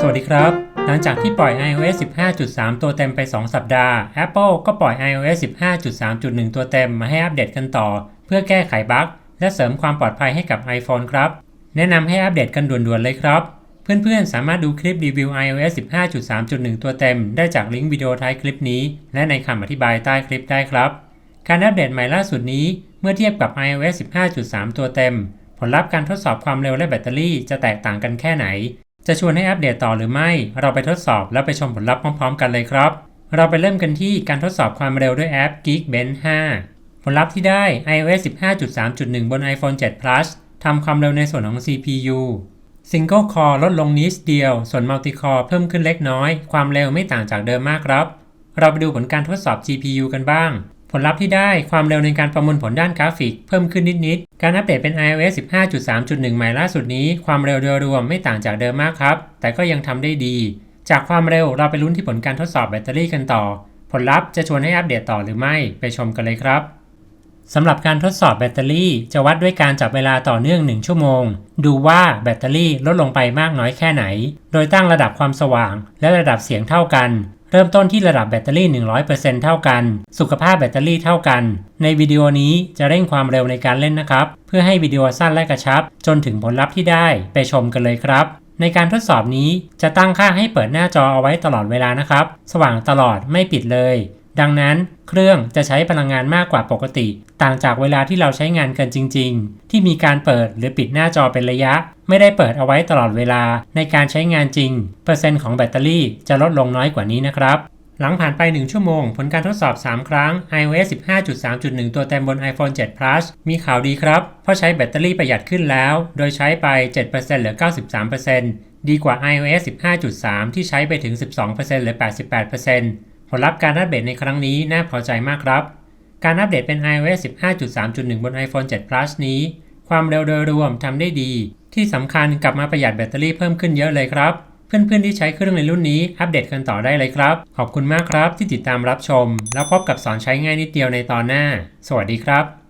สวัสดีครับ หลังจากที่ปล่อย iOS 15.3 ตัวเต็มไป 2 สัปดาห์ Apple ก็ปล่อย iOS 15.3.1 ตัวเต็มมาให้อัปเดตกันต่อ เพื่อแก้ไขบั๊กและเสริมความปลอดภัยให้กับ iPhone ครับ แนะนำให้อัปเดตกันด่วนๆเลยครับ เพื่อนๆ สามารถดูคลิปรีวิว iOS 15.3.1 ตัวเต็ม ได้จากลิงก์วิดีโอท้ายคลิปนี้ และในคำอธิบายใต้คลิปได้ครับ การอัปเดตใหม่ล่าสุดนี้เมื่อเทียบกับ iOS 15.3 ตัวเต็ม ผลลัพธ์การทดสอบความเร็วและแบตเตอรี่จะแตกต่างกันแค่ไหน จะชวนให้อัปเดตต่อหรือไม่ เราไปทดสอบแล้วไปชมผลลัพธ์พร้อมๆ กันเลยครับ เราไปเริ่มกันที่การทดสอบความเร็วด้วยแอป Geekbench 5 ผลลัพธ์ที่ได้ iOS 15.3.1 บน iPhone 7 Plus ทำความเร็วในส่วนของ CPU Single Core ลดลงนิดเดียว ส่วน Multi Core เพิ่มขึ้นเล็กน้อย ความเร็วไม่ต่างจากเดิมมากครับ เราไปดูผลการทดสอบ GPU กันบ้าง ผลลัพธ์ที่ได้ความเร็วในการประมวลผลด้านกราฟิก เพิ่มขึ้นนิดๆ การอัปเดตเป็น iOS 15.3.1 ใหม่ล่าสุดนี้ความเร็วโดยรวมไม่ต่างจากเดิมมากครับ แต่ก็ยังทำได้ดี จากความเร็วเราไปลุ้นที่ผลการทดสอบแบตเตอรี่กันต่อ ผลลัพธ์จะชวนให้อัปเดตต่อหรือไม่ไปชมกันเลยครับสำหรับการทดสอบแบตเตอรี่ จะวัดด้วยการจับเวลาต่อเนื่อง 1 ชั่วโมง ดูว่าแบตเตอรี่ลดลงไปมากน้อยแค่ไหน โดยตั้งระดับความสว่าง และระดับเสียงเท่ากัน เริ่มต้นที่ระดับแบตเตอรี่ 100%เท่ากัน สุขภาพแบตเตอรี่เท่ากัน ในวิดีโอนี้จะเร่งความเร็วในการเล่นนะครับ เพื่อให้วิดีโอสั้นและกระชับ จนถึงผลลัพธ์ที่ได้ไปชมกันเลยครับในการทดสอบนี้จะตั้งค่าให้เปิดหน้าจอเอาไว้ตลอดเวลานะครับ สว่างตลอดไม่ปิดเลย ดังนั้นเครื่องจะใช้พลังงานมากกว่าปกติ ต่างจากเวลาที่เราใช้งานกันจริง ๆ ที่มีการเปิดหรือปิดหน้าจอเป็นระยะ ไม่ได้เปิดเอาไว้ตลอดเวลาในการใช้งานจริง เปอร์เซ็นต์ของแบตเตอรี่จะลดลงน้อยกว่านี้นะครับ หลังผ่านไป 1 ชั่วโมง ผลการทดสอบ 3 ครั้ง iOS 15.3.1 ตัวเต็มบน iPhone 7 Plus มีข่าวดีครับ เพราะใช้แบตเตอรี่ประหยัดขึ้นแล้ว โดยใช้ไป 7%เหลือ 93%ดีกว่า iOS 15.3 ที่ใช้ไปถึง 12%เหลือ 88% ผลลัพธ์การอัปเดตในครั้งนี้น่าพอใจมากครับ การอัปเดตเป็น iOS 15.3.1 บน iPhone 7 Plus นี้ ความเร็วโดยรวมทำได้ดี ที่สำคัญกลับมาประหยัดแบตเตอรี่เพิ่มขึ้นเยอะเลยครับ เพื่อนๆที่ใช้เครื่องในรุ่นนี้อัปเดตกันต่อได้เลยครับ ขอบคุณมากครับที่ติดตามรับชม แล้วพบกับสอนใช้ง่ายนิดเดียวในตอนหน้า สวัสดีครับ